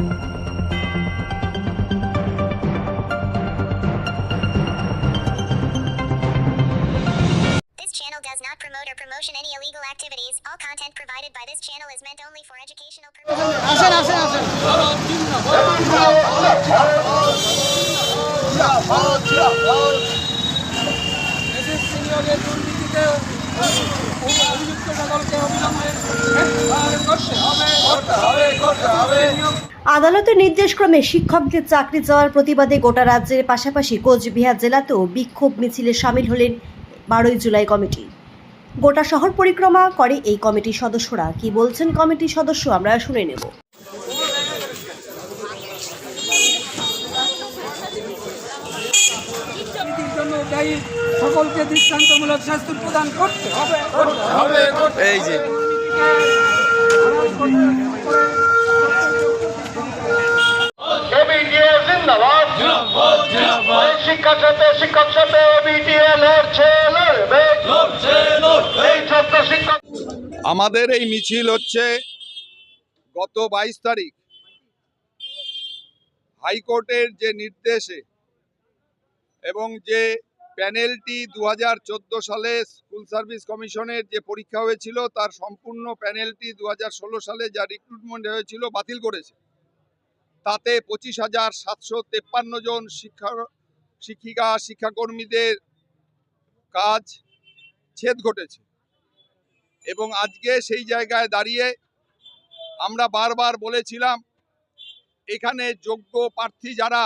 This channel does not promote or promotion any illegal activities. All content provided by this channel is meant only for educational purposes. আসেন আসেন আসেন SSC নিয়োগের দুর্নীতিতে অভিযুক্ত সকলকে অবিলম্বে গ্রেফতার করতে হবে করতে হবে করতে হবে আদালতের নির্দেশক্রমে শিক্ষকদের চাকরি যাওয়ার প্রতিবাদে গোটা রাজ্যের পাশাপাশি কোচবিহার জেলাতেও বিক্ষোভ মিছিলে সামিল হলেন বারোই জুলাই কমিটি। গোটা শহর পরিক্রমা করে এই কমিটির সদস্যরা। কি বলছেন কমিটির সদস্য আমরা শুনে নেব। দুর্নীতির জন্য দায়ী সকলকে দৃষ্টান্তমূলক শাস্তি প্রদান করতে হবে। এই যে। শিক্ষা ছাত্র শিক্ষক ছাত্র এবিটিএ লড়ছে লড়বে। এই ছাত্র শিক্ষক আমাদের এই মিছিল হচ্ছে গত বাইশ তারিখ। হাইকোর্টের যে নির্দেশে এবং যে প্যানেলটি দু হাজার চোদ্দ সালে স্কুল সার্ভিস কমিশনের যে পরীক্ষা হয়েছিল তার সম্পূর্ণ প্যানেলটি দু হাজার ষোলো সালে যা রিক্রুটমেন্ট হয়েছিল বাতিল করেছে। তাতে পঁচিশ হাজার সাতশো তেপ্পান্ন জন শিক্ষা শিক্ষিকা, শিক্ষাকর্মীদের কাজ ছেদ ঘটেছে। এবং আজকে সেই জায়গায় দাঁড়িয়ে আমরা বারবার বলেছিলাম, এখানে যোগ্য প্রার্থী যারা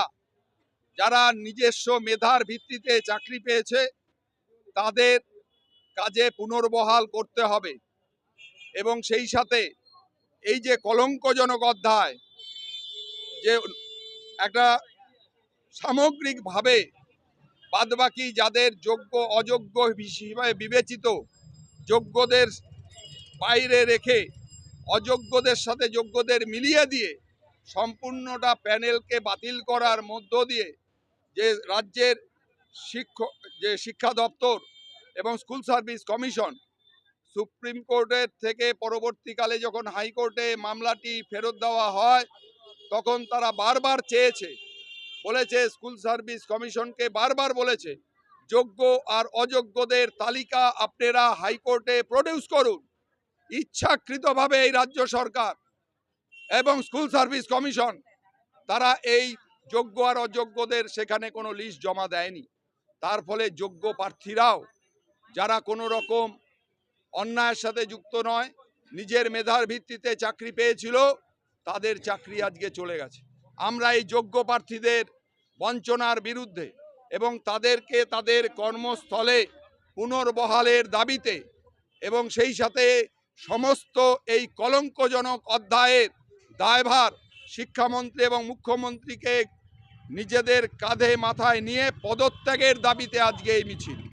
যারা নিজস্ব মেধার ভিত্তিতে চাকরি পেয়েছে, তাদের কাজে পুনর্বহাল করতে হবে। এবং সেই সাথে এই যে কলঙ্কজনক অধ্যায়, যে একটা সামগ্রিকভাবে বাদবাকি যাদের যোগ্য, অযোগ্য হিসেবে বিবেচিত, যোগ্যদের বাইরে রেখে অযোগ্যদের সাথে যোগ্যদের মিলিয়ে দিয়ে সম্পূর্ণটা প্যানেলকে বাতিল করার মধ্য দিয়ে যে রাজ্যের শিক্ষক যে শিক্ষা দপ্তর এবং স্কুল সার্ভিস কমিশন সুপ্রিম কোর্টের থেকে পরবর্তীকালে যখন হাইকোর্টে মামলাটি ফেরত দেওয়া হয়, তখন তারা বারবার চেয়েছে বলেছে স্কুল সার্ভিস কমিশনকে বারবার বলেছে, যোগ্য আর অযোগ্যদের তালিকা আপনারা হাইকোর্টে প্রডিউস করুন। ইচ্ছাকৃতভাবে এই রাজ্য সরকার এবং স্কুল সার্ভিস কমিশন, তারা এই যোগ্য আর অযোগ্যদের সেখানে কোনো লিস্ট জমা দেয়নি। তার ফলে যোগ্য প্রার্থীরাও, যারা কোনো রকম অন্যায়ের সাথে যুক্ত নয়, নিজের মেধার ভিত্তিতে চাকরি পেয়েছিল, তাদের চাকরি আজকে চলে গেছে। আমরা এই যোগ্য প্রার্থীদের বঞ্চনার বিরুদ্ধে এবং তাদেরকে তাদের কর্মস্থলে পুনর্বহালের দাবিতে এবং সেই সাথে সমস্ত এই কলঙ্কজনক অধ্যায়ের দায়ভার শিক্ষামন্ত্রী এবং মুখ্যমন্ত্রীকে নিজেদের কাঁধে মাথায় নিয়ে পদত্যাগের দাবিতে আজকে এই মিছিল।